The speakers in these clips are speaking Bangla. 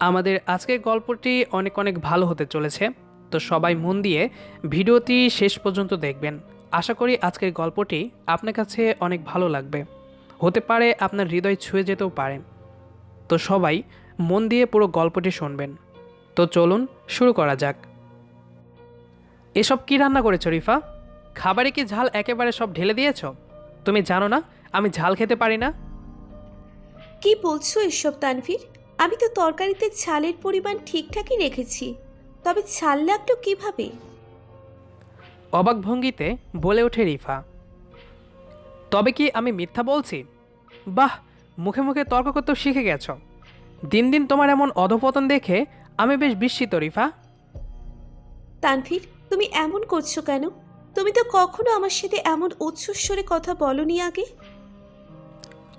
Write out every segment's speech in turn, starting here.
আমাদের আজকের গল্পটি অনেক অনেক ভালো হতে চলেছে, তো সবাই মন দিয়ে ভিডিওটি শেষ পর্যন্ত দেখবেন। আশা করি আজকের গল্পটি আপনার কাছে অনেক ভালো লাগবে। হতে পারে আপনার হৃদয় ছুঁয়ে যেতেও পারে। তো সবাই মন দিয়ে পুরো গল্পটি শুনবেন। তো চলুন শুরু করা যাক। এসব কি রান্না করেছ, রিফা? খাবারে কি ঝাল একেবারে সব ঢেলে দিয়েছ? তুমি জানো না, আমি ঝাল খেতে পারি না? কি বলছো এসব, তানভীর? আমি তো তরকারিতে ঝালের পরিমাণ ঠিকঠাকই রেখেছি তবে ঝাল লাগল কীভাবে? অবাক ভঙ্গিতে বলে ওঠে রিফা। তবে কি আমি মিথ্যা বলছি? বাহ মুখে মুখে তর্ক করতেও শিখে গেছ। দিন দিন তোমার এমন অধপতন দেখে আমি বেশ বিস্মিত রিফা। তানভীর তুমি এমন করছ কেন? তুমি তো কখনো আমার সাথে এমন উচ্চস্বরে কথা বলনি আগে?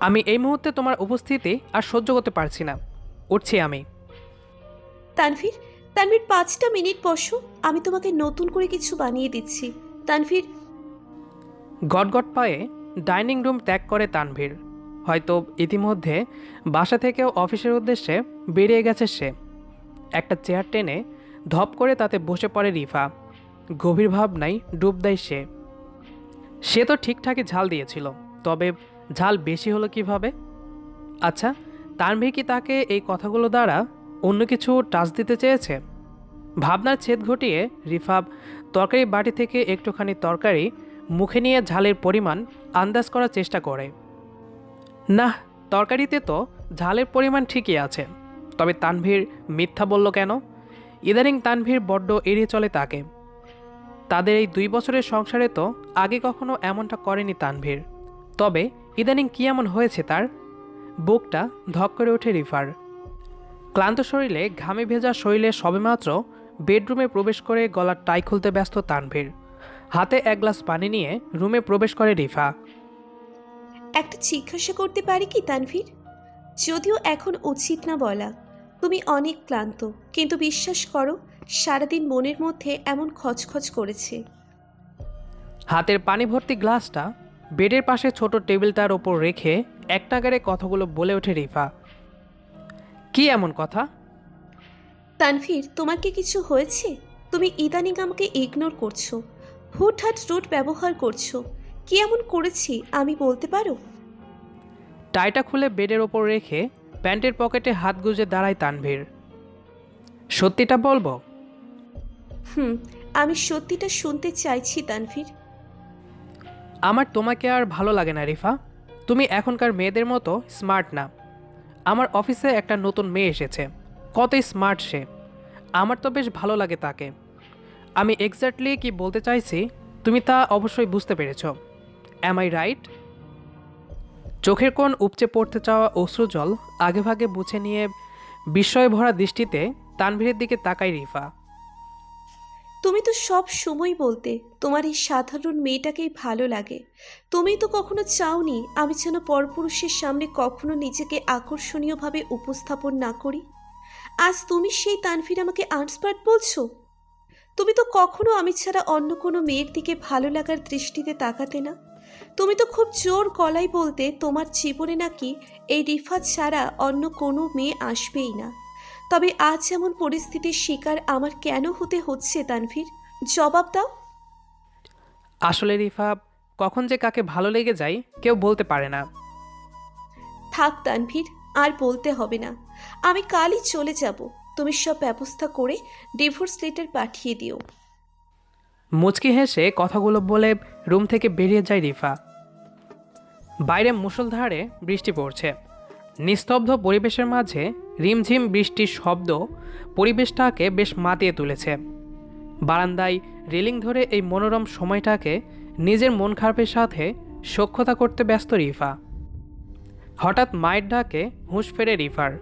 আমি এই মুহূর্তে তোমার উপস্থিতি আর সহ্য করতে পারছি না। উঠছি আমি। তানভীর তানভীর পাঁচটা মিনিট বসো আমি তোমাকে নতুন করে কিছু বানিয়ে দিচ্ছি। তানভীর। গটগট পায়ে ডাইনিং রুম ত্যাগ করে তানভীর। হয়তো ইতিমধ্যে বাসা থেকেও অফিসের উদ্দেশ্যে বেরিয়ে গেছে সে। একটা চেয়ার টেনে ধপ করে তাতে বসে পড়ে রিফা। গভীর ভাবনায় ডুব দেয় সে। সে তো ঠিকঠাকই ঝাল দিয়েছিল তবে ঝাল বেশি হলো কীভাবে? আচ্ছা তানভীর কি তাকে এই কথাগুলো দ্বারা অন্য কিছু টাচ দিতে চেয়েছে? ভাবনার ছেদ ঘটিয়ে রিফাব তরকারি বাটি থেকে একটুখানি তরকারি, মুখে নিয়ে ঝালের পরিমাণ আন্দাজ করার চেষ্টা করে। না তরকারিতে তো ঝালের পরিমাণ ঠিকই আছে। তবে তানভীর মিথ্যা বলল কেন? ইদানিং তানভীর বড্ড এড়িয়ে চলে তাকে। তাদের এই দুই বছরের সংসারে তো আগে কখনো এমনটা করেনি তানভীর। তবে ইদানিং কী এমন হয়েছে তার? বুকটা ধক করে ওঠে রিফার। ক্লান্ত শরীরে ঘামে ভেজা শরীরে সবেমাত্র বেডরুমে প্রবেশ করে গলার টাই খুলতে ব্যস্ত তানভীর। হাতে এক গ্লাস পানি নিয়ে রুমে প্রবেশ করে রিফা। একটা জিজ্ঞাসা করতে পারি কি তানভীর? যদিও এখন উচিত না বলা। তুমি অনেক ক্লান্ত কিন্তু বিশ্বাস করো সারাদিন মনের মধ্যে এমন খচখচ করেছে। হাতের পানি ভর্তি গ্লাসটা বেডের পাশে ছোট টেবিলটার ওপর রেখে এক নাগারে কথাগুলো বলে ওঠে রিফা। কি এমন কথা? তানভীর তোমার কি কিছু হয়েছে? তুমি ইদানিং আমাকে ইগনোর করছ। হুটহাট রুট ব্যবহার করছ। কি এমন করেছি আমি বলতে পারো? টাইটা খুলে বেডের ওপর রেখে প্যান্টের পকেটে হাত গুজে দাঁড়ায় তানভীর। সত্যিটা বলব? হুম আমি সত্যিটা শুনতে চাইছি তানভীর। আমার তোমাকে আর ভালো লাগে না রিফা। তুমি এখনকার মেয়েদের মতো স্মার্ট না। আমার অফিসে একটা নতুন মেয়ে এসেছে। কতই স্মার্ট সে। আমার তো বেশ ভালো লাগে তাকে। আমি এক্স্যাক্টলি কি বলতে চাইছি, তুমি তা অবশ্যই বুঝতে পেরেছ। অ্যাম আই রাইট চোখের কোণ উপচে পড়তে চাওয়া অশ্রুজল আগেভাগে বুঝে নিয়ে বিস্ময় ভরা দৃষ্টিতে তানভীরের দিকে তাকাই রিফা। তুমি তো সব সময় বলতে তোমার এই সাধারণ মেয়েটাকেই ভালো লাগে। তুমি তো কখনো চাওনি আমি যেন পরপুরুষের সামনে কখনো নিজেকে আকর্ষণীয়ভাবে উপস্থাপন না করি। আজ তুমি সেই তানভীর আমাকে আনস্পার্ট বলছো? তুমি তো কখনো আমি ছাড়া অন্য কোনো মেয়ের দিকে ভালো লাগার দৃষ্টিতে তাকাতে না। তুমি তো খুব জোর গলায় বলতে তোমার জীবনে নাকি এই রিফা ছাড়া অন্য কোনো মেয়ে আসবেই না। তবে আজ এমন পরিস্থিতির শিকার আমার কেন হতে হচ্ছে তানভীর? জবাব দাও। আসলে রিফা কখন যে কাকে ভালো লেগে যায় কেউ বলতে পারে না। থাক তানভীর আর বলতে হবে না। আমি কালই চলে যাব। তুমি সব ব্যবস্থা করে ডিভোর্স লেটার পাঠিয়ে দিও। মুচকি হেসে কথাগুলো বলে রুম থেকে বেরিয়ে যায় রিফা। বাইরে মুষলধারে বৃষ্টি পড়ছে। নিস্তব্ধ পরিবেশের মাঝে রিমঝিম বৃষ্টির শব্দ পরিবেশটাকে বেশ মাতিয়ে তুলেছে। বারান্দায় রেলিং ধরে এই মনোরম সময়টাকে নিজের মন খারাপের সাথে সক্ষতা করতে ব্যস্ত রিফা। হঠাৎ মায়ের ডাকে হুঁশ ফেরে রিফার।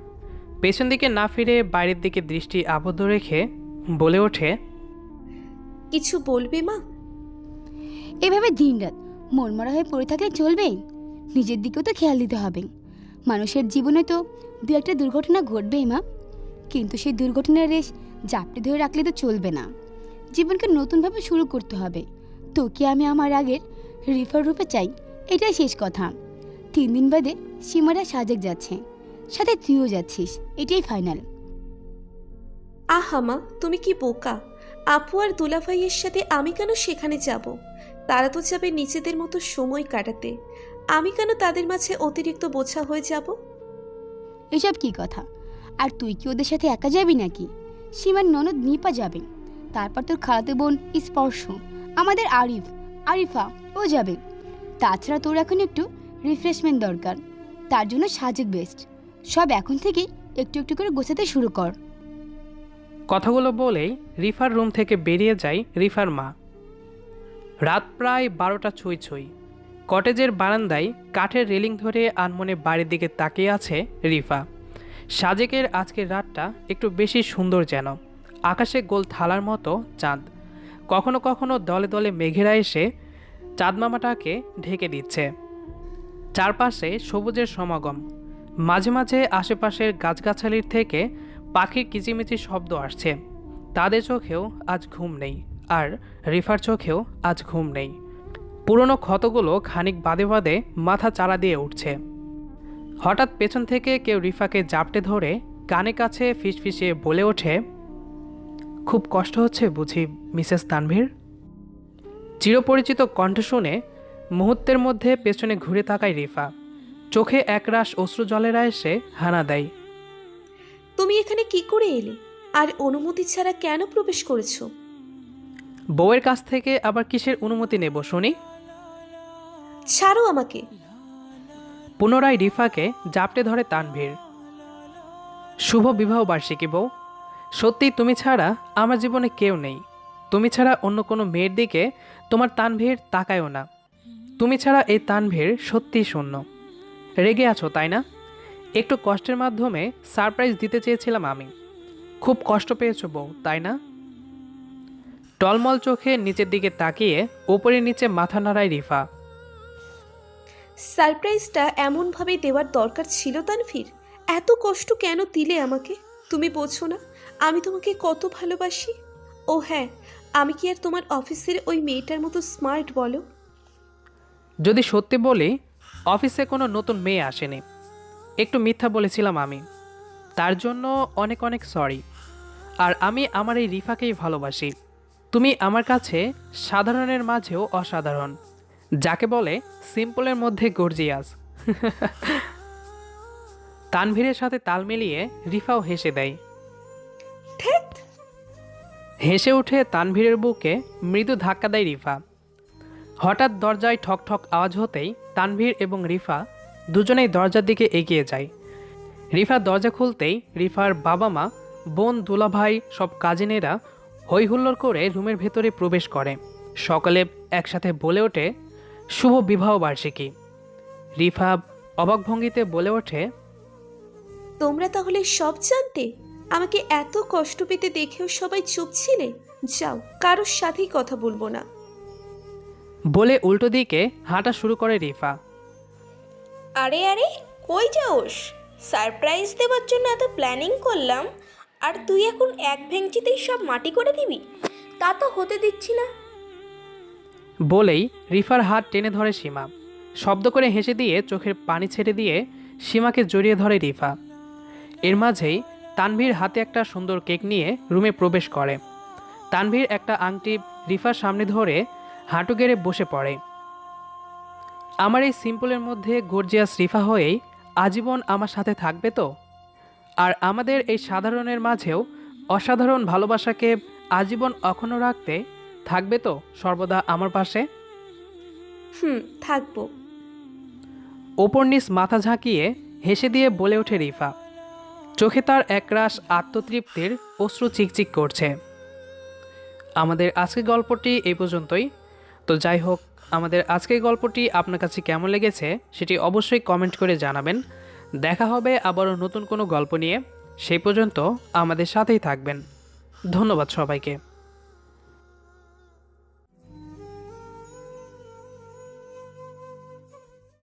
পেছন দিকে না ফিরে বাইরের দিকে দৃষ্টি আবদ্ধ রেখে বলে ওঠে, কিছু বলবে মা? এভাবে দিনরাত মনমরা হয়ে পড়ে থাকলে চলবে নিজের দিকেও তো খেয়াল দিতে হবে। মানুষের জীবনে তো দু একটা দুর্ঘটনা ঘটবেই মা। কিন্তু সেই দুর্ঘটনার রেশ জাপটে ধরে রাখলে তো চলবে না। জীবনকে নতুনভাবে শুরু করতে হবে। তোকে আমি আমার আগের রিফার রূপে চাই, এটাই শেষ কথা। তিন দিন বাদে সীমারা সাজেক যাচ্ছে, সাথে তুইও যাচ্ছিস, এটাই ফাইনাল। আহামা তুমি কি বোকা? আপু আর দুলাভাইয়ের সাথে আমি কেন সেখানে যাব? তারা তো যাবে নিজেদের মতো সময় কাটাতে। আমি কেন তাদের মাঝে অতিরিক্ত বোঝা হয়ে যাব? এসব কি কথা? আর তুই কি ওদের সাথে একা যাবি নাকি? সীমার ননদ নিপা যাবে তারপর তোর খালাতে বোন স্পর্শ, আমাদের আরিফ, আরিফা ও যাবে। তাছাড়া তোর এখন একটু রিফ্রেশমেন্ট দরকার, তার জন্য সাজেক বেস্ট সব এখন থেকে একটু একটু করে গোছাতে শুরু কর। কথাগুলো বলেই রিফার রুম থেকে বেরিয়ে যায় রিফার মা। রাত প্রায় বারোটা ছুঁই ছুঁই। কটেজের বারান্দায় কাঠের রেলিং ধরে আনমনে বাড়ির দিকে তাকিয়ে আছে রিফা। সাজেকের আজকের রাতটা একটু বেশি সুন্দর যেন। আকাশে গোল থালার মতো চাঁদ। কখনো কখনো দলে দলে মেঘেরা এসে চাঁদমামাটাকে ঢেকে দিচ্ছে। চারপাশে সবুজের সমাগম। মাঝে মাঝে আশেপাশের গাছগাছালির থেকে পাখির কিচিমিচি শব্দ আসছে। তাদের চোখেও আজ ঘুম নেই, আর রিফার চোখেও আজ ঘুম নেই। পুরনো ক্ষতগুলো খানিক বাদে বাদে মাথা চারা দিয়ে উঠছে। হঠাৎ পেছন থেকে কেউ রিফাকে জাপটে ধরে কানে কাছে ফিসফিসিয়ে বলে ওঠে খুব কষ্ট হচ্ছে বুঝি মিসেস তানভীর? চিরপরিচিত কণ্ঠ শুনে মুহূর্তের মধ্যে পেছনে ঘুরে তাকায় রিফা। চোখে একরাশ অশ্রু জলেরা এসে হানা দেয়। তুমি এখানে কি করে এলে? আর অনুমতি ছাড়া কেন প্রবেশ করেছ? বউয়ের কাছ থেকে আবার কিসের অনুমতি নেব শুনি? ছাড়ো আমাকে। পুনরায় রিফাকে জাপটে ধরে তানভীর। শুভ বিবাহ বার্ষিকী বউ। সত্যি তুমি ছাড়া আমার জীবনে কেউ নেই। তুমি ছাড়া অন্য কোনো মেয়ের দিকে তোমার তানভীর তাকায়ও না। তুমি ছাড়া এই তানভীর সত্যিই শূন্য। রেগে আছো, তাই না? একটু কষ্টের মাধ্যমে সারপ্রাইজ দিতে চেয়েছিলাম আমি। খুব কষ্ট পেয়েছ বউ, তাই না? টলমল চোখে নিচের দিকে তাকিয়ে ওপরে নিচে মাথা নাড়ায় রিফা। সারপ্রাইজটা এমনভাবে দেওয়ার দরকার ছিল তানভীর? এত কষ্ট কেন দিলে আমাকে? তুমি বোঝো না, আমি তোমাকে কত ভালোবাসি। ও হ্যাঁ আমি কি আর তোমার অফিসের ওই মেয়েটার মতো স্মার্ট বলো? যদি সত্যি বলি, অফিসে কোনো নতুন মেয়ে আসেনি। একটু মিথ্যা বলেছিলাম আমি। তার জন্য অনেক অনেক সরি আর আমি আমার এই রিফাকেই ভালোবাসি। তুমি আমার কাছে সাধারণের মাঝেও অসাধারণ। যাকে বলে সিম্পলের মধ্যে গর্জিয়াস। তানভীরের সাথে তাল মিলিয়ে রিফাও হেসে দেয়। হেসে উঠে তানভীরের বুকে মৃদু ধাক্কা দেয় রিফা। হঠাৎ দরজায় ঠক ঠক আওয়াজ হতেই তানভীর এবং রিফা দুজনেই দরজার দিকে এগিয়ে যায়। রিফা দরজা খুলতেই রিফার বাবা মা বোন দুলাভাই সব কাজিনেরা হই হুল্লোড় করে রুমের ভেতরে প্রবেশ করে। সকলে একসাথে বলে ওঠে শুভ বিবাহ বার্ষিকী। রিফা অবাক ভঙ্গিতে বলে ওঠে তোমরা তাহলে সব জানতে? আমাকে এত কষ্ট পেতে দেখেও সবাই চুপ ছিলে? যাও কারোর সাথেই কথা বলব না। বলে উল্টো দিকে হাঁটা শুরু করে রিফা। আরে আরে কই যাওস? সারপ্রাইজ দেওয়ার জন্য এত প্ল্যানিং করলাম আর তুই এখন এক ভেঙচিতেই সব মাটি করে দিবি? তা তো হতে দিচ্ছি না। বলেই রিফার হাত টেনে ধরে সীমা। শব্দ করে হেসে দিয়ে চোখের পানি ছেড়ে দিয়ে সীমাকে জড়িয়ে ধরে রিফা। এর মাঝেই তানভীর হাতে একটা সুন্দর কেক নিয়ে রুমে প্রবেশ করে। তানভীর একটা আংটি রিফার সামনে ধরে হাঁটু গেড়ে বসে পড়ে। আমার এই সিম্পলের মধ্যে গর্জিয়াস রিফা হয়েই আজীবন আমার সাথে থাকবে তো? আর আমাদের এই সাধারণের মাঝেও অসাধারণ ভালোবাসাকে আজীবন অক্ষুণ্ণ রাখতে থাকবে তো সর্বদা আমার পাশে? হুম থাকব। ওপর নিচ মাথা ঝাঁকিয়ে হেসে দিয়ে বলে ওঠে রিফা। চোখে তার একরাশ আত্মতৃপ্তির অশ্রু চিকচিক করছে। আমাদের আজকের গল্পটি এই পর্যন্তই। তো যাই হোক আমাদের আজকের গল্পটি আপনার কাছে কেমন লেগেছে সেটি অবশ্যই কমেন্ট করে জানাবেন। দেখা হবে আবারও নতুন কোনো গল্প নিয়ে। সেই পর্যন্ত আমাদের সাথেই থাকবেন। ধন্যবাদ সবাইকে।